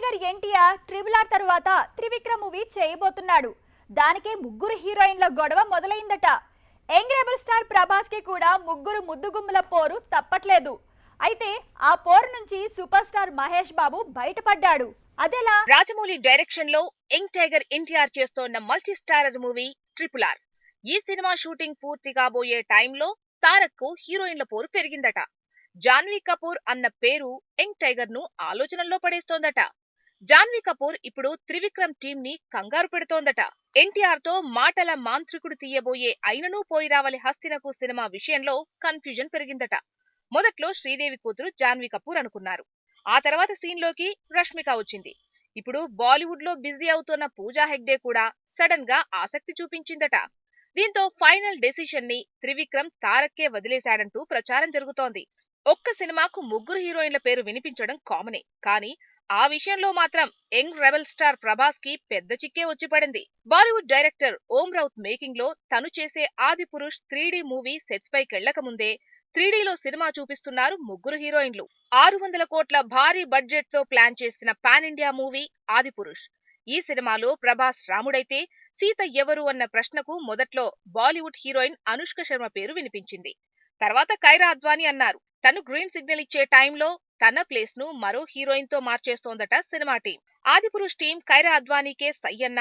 Tiger NTR triple R తర్వాత Trivikram movie చేయబోతున్నాడు. దానికే ముగ్గురు హీరోయిన్ల గొడవ మొదలైందట. యంగ్ రెబల్ స్టార్ ప్రభాస్కి కూడా ముగ్గురు ముద్దుగుమ్మల పోరు తప్పట్లేదు. అయితే ఆ పోరు నుంచి సూపర్ స్టార్ మహేష్ బాబు బయటపడ్డాడు. అదెలా? రాజమౌళి డైరెక్షన్లో యంగ్ టైగర్ ఎన్టీఆర్ చేస్తోన్న multi starrer movie triple R ఈ సినిమా షూటింగ్ పూర్తి కాబోయే టైంలో తారక్కు హీరోయిన్ల పోరు పెరిగిందట. జాన్వీ కపూర్ అన్న పేరు యంగ్ టైగర్ను ఆలోచనల్లో పడేస్తోందట. జాన్వీ కపూర్ ఇప్పుడు త్రివిక్రమ్ టీమ్ని కంగారు పెడుతోందట. ఎన్టీఆర్తో మాటల మాంత్రికుడు తీయబోయే అయినను పోయి రావాలి హస్తినకు సినిమా విషయంలో కన్ఫ్యూజన్ పెరిగిందట. మొదట్లో శ్రీదేవి కూతురు జాన్వీ కపూర్ అనుకున్నారు. ఆ తర్వాత సీన్లోకి రష్మిక వచ్చింది. ఇప్పుడు బాలీవుడ్లో బిజీ అవుతున్న పూజా హెగ్డే కూడా సడన్గా ఆసక్తి చూపించిందట. దీంతో ఫైనల్ డెసిషన్ని త్రివిక్రమ్ తారక్కే వదిలేశాడంటూ ప్రచారం జరుగుతోంది. ఒక్క సినిమాకు ముగ్గురు హీరోయిన్ల పేరు వినిపించడం కామనే. కానీ ఆ విషయంలో మాత్రం యంగ్ రెబల్ స్టార్ ప్రభాస్కి పెద్ద చిక్కే వచ్చి పడింది. బాలీవుడ్ డైరెక్టర్ ఓం రౌత్ మేకింగ్లో తను చేసే Adipurush three D movie sets పైకెళ్ళక ముందే త్రీడీలో సినిమా చూపిస్తున్నారు ముగ్గురు హీరోయిన్లు. ఆరు వందల కోట్ల భారీ బడ్జెట్తో ప్లాన్ చేసిన పాన్ ఇండియా మూవీ ఆది పురుష్. ఈ సినిమాలో ప్రభాస్ రాముడైతే సీత ఎవరు అన్న ప్రశ్నకు మొదట్లో బాలీవుడ్ హీరోయిన్ అనుష్క శర్మ పేరు వినిపించింది. తర్వాత కైరా అద్వానీ అన్నారు తను గ్రీన్ సిగ్నల్ ఇచ్చే టైంలో తన ప్లేస్ను మరో హీరోయిన్తో మార్చేస్తోందట సినిమా టీం. ఆదిపురుష్ టీం కైరా అద్వానీకే సయ్యన్న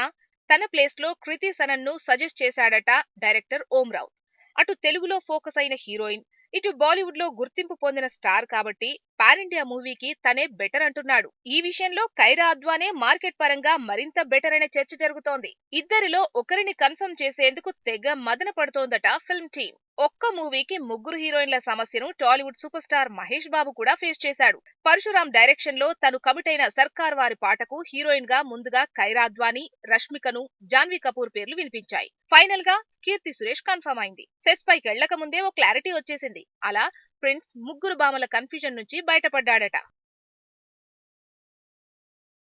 తన ప్లేస్లో కృతి సనన్ను సజెస్ట్ చేశాడట డైరెక్టర్ ఓం రావు అటు తెలుగులో ఫోకస్ అయిన హీరోయిన్ ఇటు బాలీవుడ్లో గుర్తింపు పొందిన స్టార్ కాబట్టి పాన్ ఇండియా మూవీకి తనే బెటర్ అంటున్నాడు. ఈ విషయంలో కైరా అద్వానే మార్కెట్ పరంగా మరింత బెటర్ అనే చర్చ జరుగుతోంది. ఇద్దరిలో ఒకరిని కన్ఫర్మ్ చేసేందుకు తెగ మదన పడుతోందట ఫిల్మ్ టీం. ఒక్క మూవీకి ముగ్గురు హీరోయిన్ల సమస్యను Tollywood super star Mahesh Babu కూడా ఫేస్ చేశాడు. పరశురాం డైరెక్షన్లో తను కమిట్ అయిన సర్కార్ వారి పాటకు హీరోయిన్గా ముందుగా కైరా అద్వానీ రష్మికను జాన్వీ కపూర్ పేర్లు వినిపించాయి. ఫైనల్గా కీర్తి సురేష్ కన్ఫర్మ్ అయింది. సెట్స్ పైకి వెళ్ళక ముందే ఓ క్లారిటీ వచ్చేసింది. అలా ప్రిన్స్ ముగ్గురు బామల కన్ఫ్యూజన్ నుంచి బయటపడ్డాడట.